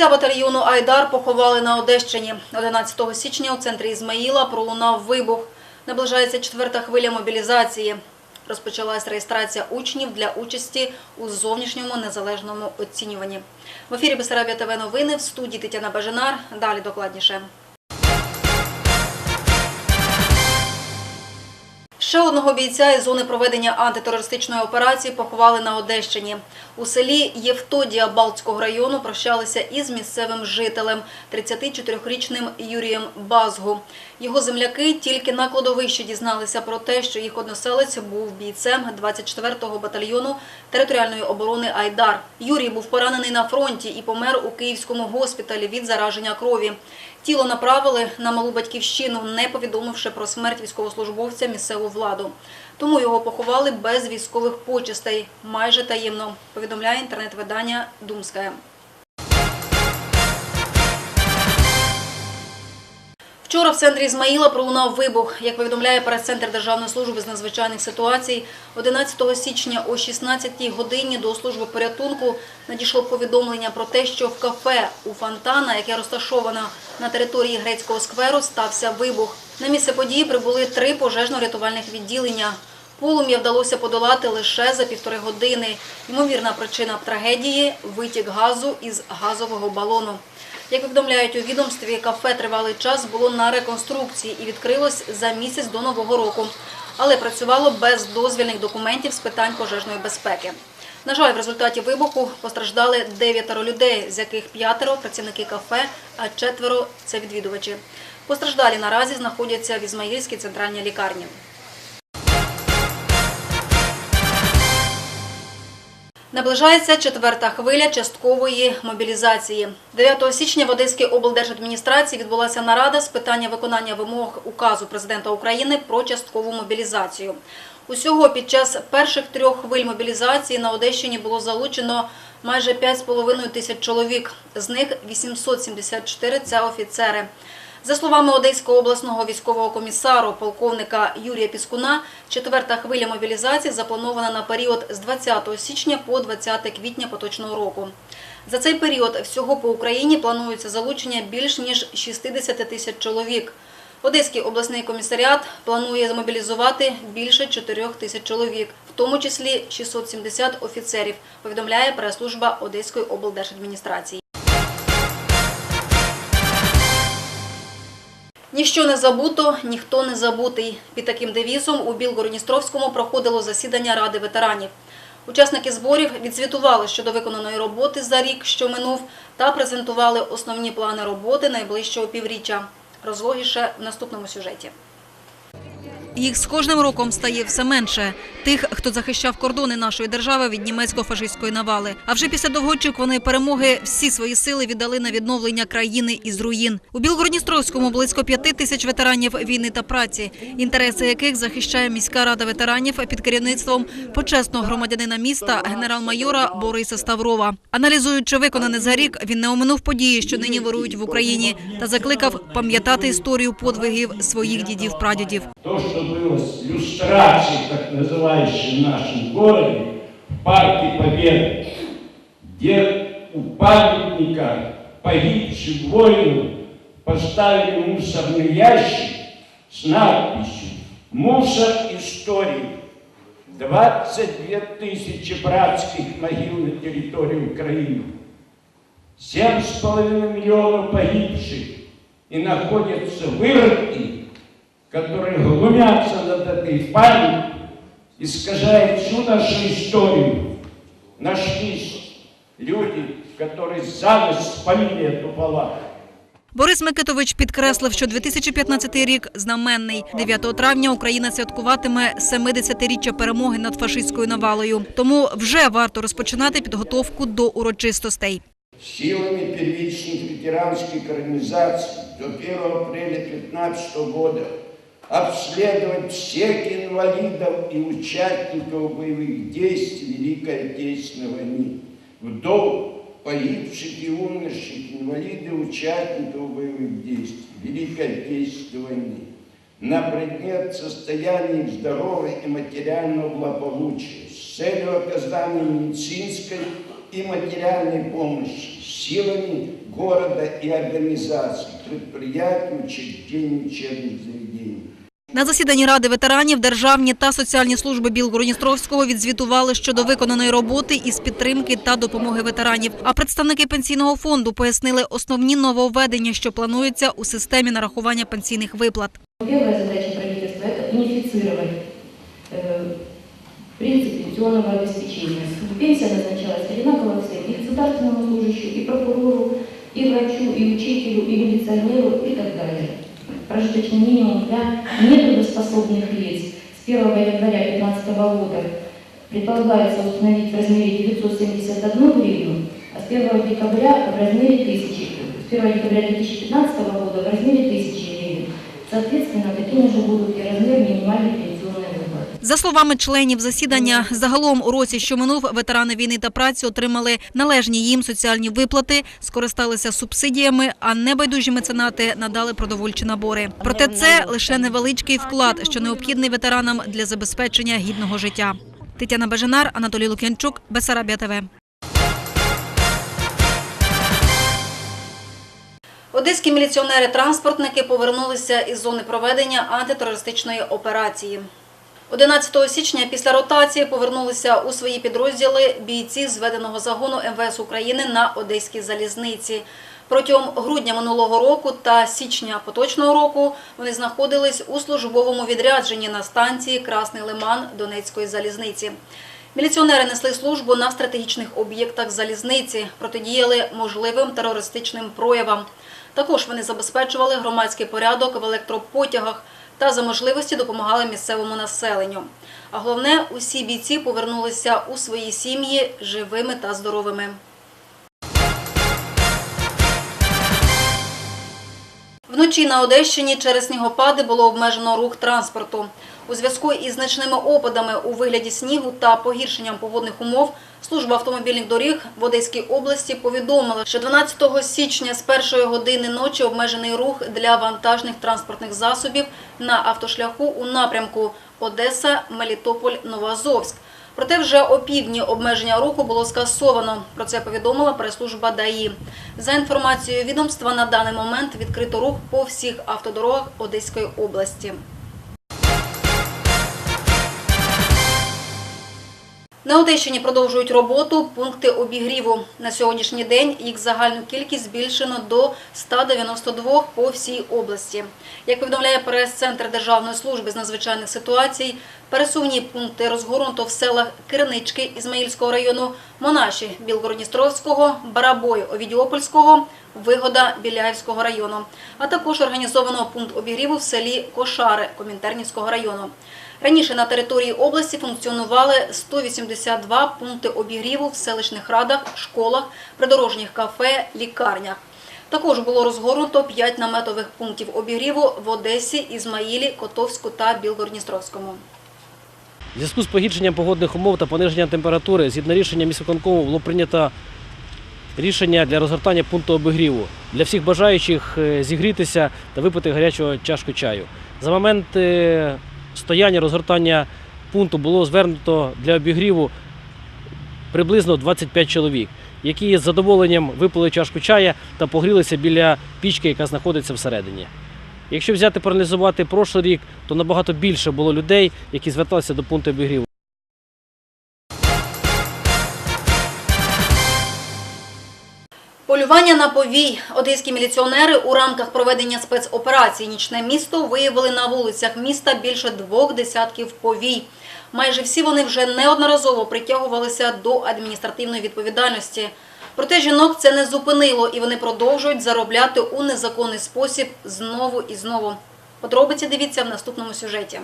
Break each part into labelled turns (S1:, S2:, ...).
S1: Бійця батальйону Айдар поховали на Одещині. 11 січня у центрі Ізмаїла пролунав вибух. Наближається четверта хвиля мобілізації. Розпочалась реєстрація учнів для участі у зовнішньому незалежному оцінюванні. В ефірі Бесарабія ТВ новини в студії Тетяна Бажанар. Далі докладніше. Ще одного бійця із зони проведення антитерористичної операції поховали на Одещині. У селі Євтодія Балтського району прощалися із місцевим жителем, 34-річним Юрієм Базгу. Його земляки тільки на кладовищі дізналися про те, що їх односелець був бійцем 24-го батальйону територіальної оборони Айдар. Юрій був поранений на фронті і помер у Київському госпіталі від зараження крові. Тіло направили на малу батьківщину, не повідомивши про смерть військовослужбовця місцеву владу. Тому його поховали без військових почестей, майже таємно, повідомляє інтернет-видання Думська. Вчора в центрі Ізмаїла пролунав вибух. Як повідомляє прес-центр Державної служби з надзвичайних ситуацій, 11 січня о 16-й годині до служби порятунку надійшло повідомлення про те, що в кафе у Фонтана, яке розташовано на території грецького скверу, стався вибух. На місце події прибули три пожежно-рятувальних відділення. Полум'я вдалося подолати лише за півтори години. Ймовірна причина трагедії – витік газу із газового балону. Як повідомляють у відомстві, кафе тривалий час було на реконструкції і відкрилось за місяць до Нового року, але працювало без дозвільних документів з питань пожежної безпеки. На жаль, в результаті вибуху постраждали дев'ятеро людей, з яких п'ятеро – працівники кафе, а четверо – це відвідувачі. Постраждалі наразі знаходяться в Ізмаїльській центральній лікарні. Наближається четверта хвиля часткової мобілізації. 9 січня в Одеській облдержадміністрації відбулася нарада з питання виконання вимог указу президента України про часткову мобілізацію. Усього під час перших трьох хвиль мобілізації на Одещині було залучено майже 5,5 тисяч чоловік. З них 874 – це офіцери. За словами Одеського обласного військового комісару полковника Юрія Піскуна, четверта хвиля мобілізації запланована на період з 20 січня по 20 квітня поточного року. За цей період всього по Україні планується залучення більш ніж 60 тисяч чоловік. Одеський обласний комісаріат планує змобілізувати більше 4 тисяч чоловік, в тому числі 670 офіцерів, повідомляє прес-служба Одеської облдержадміністрації. Ніщо не забуто, ніхто не забутий. Під таким девізом у Білгородністровському проходило засідання Ради ветеранів. Учасники зборів відзвітували щодо виконаної роботи за рік, що минув, та презентували основні плани роботи найближчого півріччя. Розлогіше в наступному сюжеті. Їх з кожним роком стає все менше. Тих, хто захищав кордони нашої держави від німецько-фашистської навали. А вже після довгоочікуваної перемоги всі свої сили віддали на відновлення країни із руїн. У Білгородністровському близько п'яти тисяч ветеранів війни та праці, інтереси яких захищає міська рада ветеранів під керівництвом почесного громадянина міста генерал-майора Бориса Ставрова. Аналізуючи виконане за рік, він не оминув події, що нині вирують в Україні, та закликав пам'ятати історію подвигів своїх дідів-прадідів.
S2: То, что было с люстрацией, так называющей в нашем городе, в Парке Победы, где у памятника погибшим воину поставили мусорный ящик с надписью «Мусор истории». 22 тысячи братских могил на территории Украины. Семь с половиной миллионов погибших. И находятся выродки, которые глумятся над этой памятью, искажают всю нашу историю. Нашлись люди, которые за ночь спалили эту палатку.
S1: Борис Микитович підкреслив, що 2015 рік знаменний. 9 травня Україна святкуватиме 70-річчя перемоги над фашистською навалою. Тому вже варто розпочинати підготовку до урочистостей.
S2: Силами первичных ветеранских организаций до 1 апреля 2015 года обследовать всех инвалидов и участников боевых действий Великой Отечественной войны, вдов, погибших и умерших, инвалидов, участников боевых действий Великой Отечественной войны, на предмет состояния их здоровья и материального благополучия с целью оказания медицинской и материальной помощи силами города и организаций, предприятий, учреждений, учебных заведений.
S1: На засіданні Ради ветеранів державні та соціальні служби Білгородністровського відзвітували щодо виконаної роботи із підтримки та допомоги ветеранів. А представники пенсійного фонду пояснили основні нововведення, що плануються у системі нарахування пенсійних виплат.
S3: Первая задача правительства – это унифицировать э, принцип пенсионного обеспечения. Пенсия назначалась одинаково всем, и государственному служащему, и прокурору, и врачу, и учителю, и так далее. Прожиточный минимум для нетрудоспособных лиц с 1 января 2015 года предполагается установить в размере 971 гривну, а с 1 декабря в размере 1000, с 1 декабря 2015 года в размере 1000 гривен. Соответственно, такими же будут и размер минимальной пенсионной.
S1: За словами членів засідання, загалом у році, що минув, ветерани війни та праці отримали належні їм соціальні виплати, скористалися субсидіями, а небайдужі меценати надали продовольчі набори. Проте це лише невеличкий вклад, що необхідний ветеранам для забезпечення гідного життя. Тетяна Бажанар, Анатолій Лук'янчук, Бесарабія ТВ. Одеські міліціонери-транспортники повернулися із зони проведення антитерористичної операції. 11 січня після ротації повернулися у свої підрозділи бійці зведеного загону МВС України на Одеській залізниці. Протягом грудня минулого року та січня поточного року вони знаходились у службовому відрядженні на станції Красний Лиман Донецької залізниці. Міліціонери несли службу на стратегічних об'єктах залізниці, протидіяли можливим терористичним проявам. Також вони забезпечували громадський порядок в електропотягах та за можливості допомагали місцевому населенню. А головне, усі бійці повернулися у свої сім'ї живими та здоровими. Вночі на Одещині через снігопади було обмежено рух транспорту. У зв'язку із значними опадами у вигляді снігу та погіршенням погодних умов служба автомобільних доріг в Одеській області повідомила, що 12 січня з першої години ночі обмежений рух для вантажних транспортних засобів на автошляху у напрямку Одеса, Мелітополь, Новоазовськ. Проте вже опівдні обмеження руху було скасовано. Про це повідомила прес-служба ДАІ. За інформацією відомства, на даний момент відкрито рух по всіх автодорогах Одеської області. На Одещині продовжують роботу пункти обігріву. На сьогоднішній день їх загальну кількість збільшено до 192 по всій області. Як повідомляє прес-центр Державної служби з надзвичайних ситуацій, пересувні пункти розгорнуто в селах Кирнички Ізмаїльського району, Монаші Білгородністровського, Барабой Овідіопольського, Вигода Біляївського району, а також організовано пункт обігріву в селі Кошари Комінтернівського району. Раніше на території області функціонували 182 пункти обігріву в селищних радах, школах, придорожніх кафе, лікарнях. Також було розгорнуто 5 наметових пунктів обігріву в Одесі, Ізмаїлі, Котовську та Білгородністровському.
S4: Зв'язку з погіршенням погодних умов та пониженням температури, згідно рішення міськвиконкому, було прийнято рішення для розгортання пункту обігріву для всіх бажаючих е, зігрітися та випити гарячого чашку чаю. За момент е, стояння розгортання пункту було звернуто для обігріву приблизно 25 чоловік, які з задоволенням випили чашку чая та погрілися біля пічки, яка знаходиться всередині. Якщо взяти проаналізувати прошлий рік, то набагато більше було людей, які зверталися до пункту обігріву.
S1: Полювання на повій. Одеські міліціонери у рамках проведення спецоперації «Нічне місто» виявили на вулицях міста більше двох десятків повій. Майже всі вони вже неодноразово притягувалися до адміністративної відповідальності. Проте жінок це не зупинило, і вони продовжують заробляти у незаконний спосіб знову і знову. Подробиці дивіться в наступному сюжеті.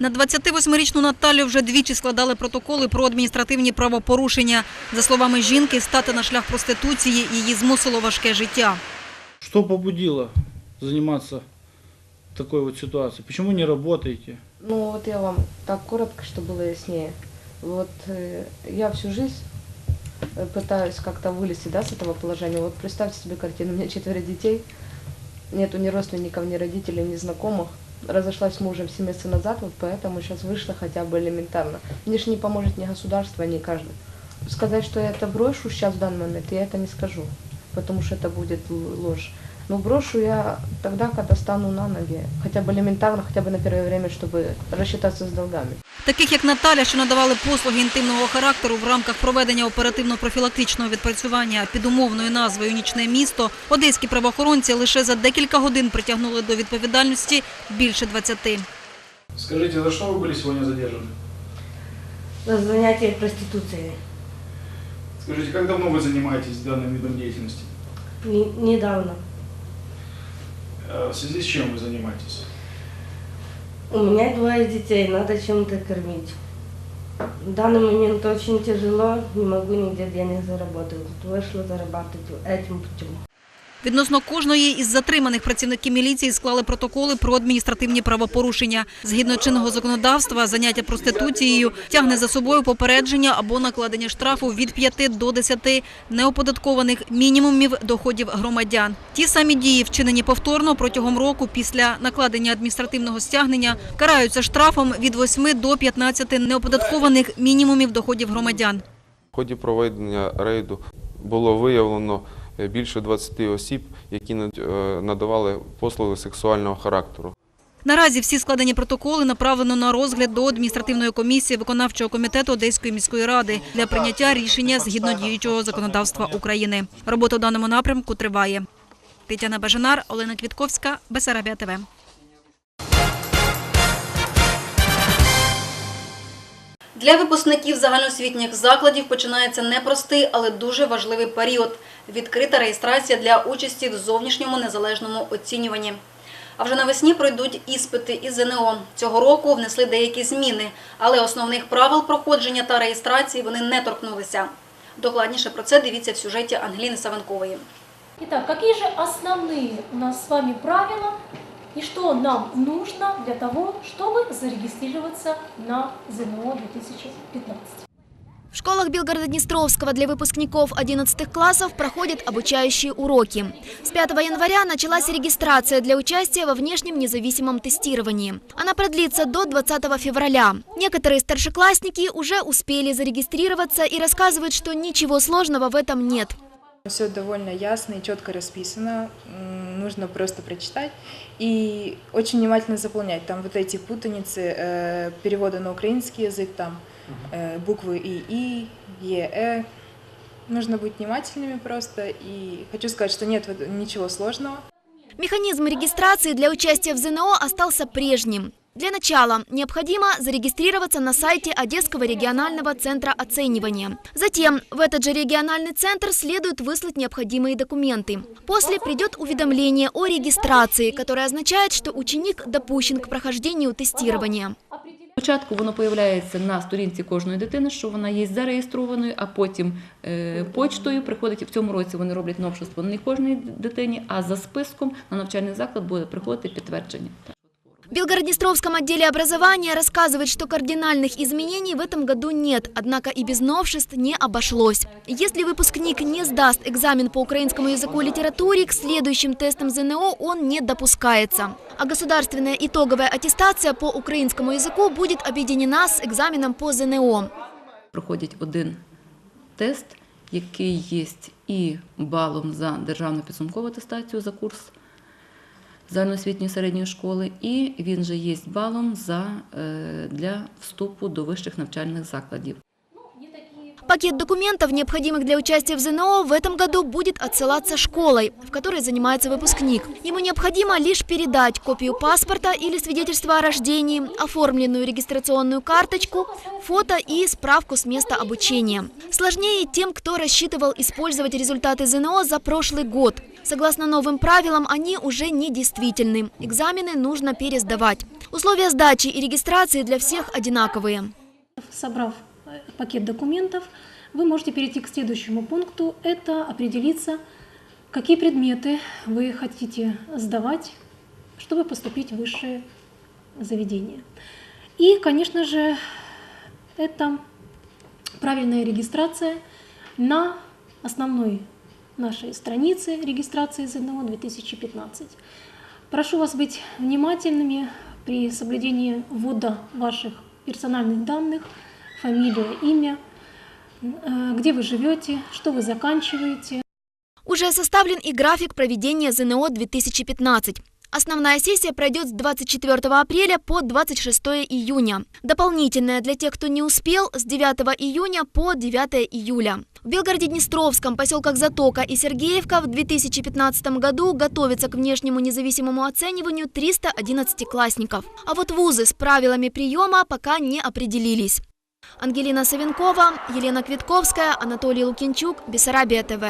S1: На 28-річну Наталю вже двічі складали протоколи про адміністративні правопорушення. За словами жінки, стати на шлях проституції її змусило важке життя.
S5: Что побудило заниматься такой вот ситуацией? Почему не работаете?
S6: Ну вот я вам так коротко, чтобы было яснее. Вот э, я всю жизнь э, пытаюсь как-то вылезти да, с этого положения. Вот представьте себе картину, у меня четверо детей, нету ни родственников, ни родителей, ни знакомых. Разошлась с мужем 7 месяцев назад, вот поэтому сейчас вышла хотя бы элементарно. Мне же не поможет ни государство, ни каждый. Сказать, что я это брошу сейчас в данный момент, я это не скажу. потому что это будет л- ложь. Но брошу я тогда, когда стану на ноги. Хотя бы элементарно, хотя бы на первое время, чтобы рассчитаться с долгами.
S1: Таких як Наталя, що надавали послуги інтимного характеру в рамках проведення оперативно-профілактичного відпрацювання під умовною назвою Нічне місто, одеські правоохоронці лише за декілька годин притягнули до відповідальності більше 20.
S5: Скажите, за что вы были сегодня задержаны?
S3: За занятие проституцией.
S5: Скажите, как давно вы занимаетесь данным видом деятельности?
S3: недавно.
S5: Э, В связи с чем вы занимаетесь?
S3: У меня двое детей, надо чем-то кормить. В данный момент очень тяжело, не могу нигде денег заработать. Вышла зарабатывать этим путем.
S1: Відносно кожної із затриманих працівники міліції склали протоколи про адміністративні правопорушення. Згідно чинного законодавства, заняття проституцією тягне за собою попередження або накладення штрафу від 5 до 10 неоподаткованих мінімумів доходів громадян. Ті самі дії, вчинені повторно протягом року після накладення адміністративного стягнення, караються штрафом від 8 до 15 неоподаткованих мінімумів доходів громадян.
S7: В ході проведення рейду було виявлено більше 20 осіб, які е, надавали послуги сексуального характеру.
S1: Наразі всі складені протоколи направлено на розгляд до адміністративної комісії виконавчого комітету Одеської міської ради для прийняття рішення згідно діючого законодавства України. Робота в даному напрямку триває. Тетяна Бажанар, Олена Квітковська, Бесарабія ТВ. Для випускників загальноосвітніх закладів починається непростий, але дуже важливий період – відкрита реєстрація для участі в зовнішньому незалежному оцінюванні. А вже навесні пройдуть іспити із ЗНО. Цього року внесли деякі зміни, але основних правил проходження та реєстрації вони не торкнулися. Докладніше про це дивіться в сюжеті Ангеліни Савенкової.
S8: Итак, какие же основные у нас с вами правила и что нам нужно для того, чтобы зарегистрироваться на ЗНО 2015?
S9: В школах Белгорода-Днестровского для выпускников 11 классов проходят обучающие уроки. С 5 января началась регистрация для участия во внешнем независимом тестировании. Она продлится до 20 февраля. Некоторые старшеклассники уже успели зарегистрироваться и рассказывают, что ничего сложного в этом нет.
S10: Все довольно ясно и четко расписано. Нужно просто прочитать и очень внимательно заполнять. Там вот эти путаницы э, перевода на украинский язык, там э, буквы И, И, Е, Э. Нужно быть внимательными просто. И хочу сказать, что нет ничего сложного.
S9: Механизм регистрации для участия в ЗНО остался прежним. Для начала необходимо зарегистрироваться на сайте Одесского регионального центра оценивания. Затем в этот же региональный центр следует выслать необходимые документы. После придет уведомление о регистрации, которое означает, что ученик допущен к прохождению тестирования.
S11: Спочатку воно появляється на сторінці кожної дитини, що вона є зареєстрованою, а потім е, почтою приходить в цьому році. Вони роблять новшество не кожній дитині, а за списком на навчальний заклад буде приходити підтвердження.
S9: В Белгороднестровском отделе образования рассказывают, что кардинальных изменений в этом году нет, однако и без новшеств не обошлось. Если выпускник не сдаст экзамен по украинскому языку и литературе, к следующим тестам ЗНО он не допускается. А государственная итоговая аттестация по украинскому языку будет объединена с экзаменом по ЗНО.
S11: Проходять один тест, який є і балом за державну підсумкову атестацію за курс загальноосвітньої середньої школи, і він же є балом за, е, для вступу до вищих навчальних закладів.
S9: Пакет документов, необходимых для участия в ЗНО, в этом году будет отсылаться школой, в которой занимается выпускник. Ему необходимо лишь передать копию паспорта или свидетельства о рождении, оформленную регистрационную карточку, фото и справку с места обучения. Сложнее тем, кто рассчитывал использовать результаты ЗНО за прошлый год. Согласно новым правилам, они уже недействительны. Экзамены нужно пересдавать. Условия сдачи и регистрации для всех одинаковые.
S8: Собрав пакет документов, вы можете перейти к следующему пункту. Это определиться, какие предметы вы хотите сдавать, чтобы поступить в высшее заведение. И, конечно же, это правильная регистрация на основной нашей странице регистрации ЗНО 2015. Прошу вас быть внимательными при соблюдении ввода ваших персональных данных, фамилия, имя, э, где вы живете, что вы заканчиваете,
S9: Уже составлен и график проведения ЗНО 2015. Основная сессия пройдет с 24 апреля по 26 июня. Дополнительная для тех, кто не успел, с 9 июня по 9 июля. В Белгороде-Днестровском, поселках Затока и Сергеевка в 2015 году готовятся к внешнему независимому оцениванию 311 классников. А вот вузы с правилами приема пока не определились. Ангелина Савенкова, Елена Квитковская, Анатолий Лукинчук, Бессарабия ТВ.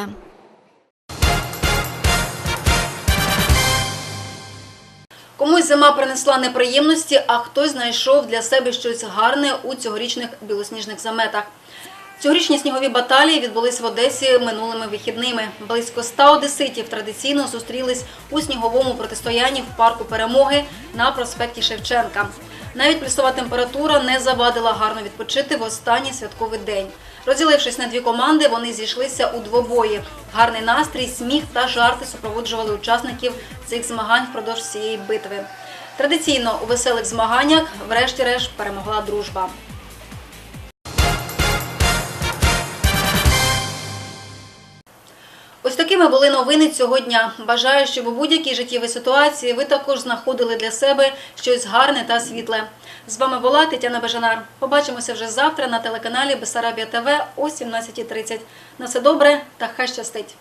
S1: Комусь зима принесла неприємності, а хтось знайшов для себе щось гарне у цьогорічних білосніжних заметах. Цьогорічні снігові баталії відбулись в Одесі минулими вихідними. Близько ста одеситів традиційно зустрілись у сніговому протистоянні в парку перемоги на проспекті Шевченка. Навіть плюсова температура не завадила гарно відпочити в останній святковий день. Розділившись на дві команди, вони зійшлися у двобої. Гарний настрій, сміх та жарти супроводжували учасників цих змагань впродовж цієї битви. Традиційно у веселих змаганнях, врешті-решт, перемогла дружба. Такими були новини цього дня. Бажаю, щоб у будь-якій життєвій ситуації ви також знаходили для себе щось гарне та світле. З вами була Тетяна Бажанар. Побачимося вже завтра на телеканалі Бесарабія ТВ о 17.30. На все добре та хай щастить!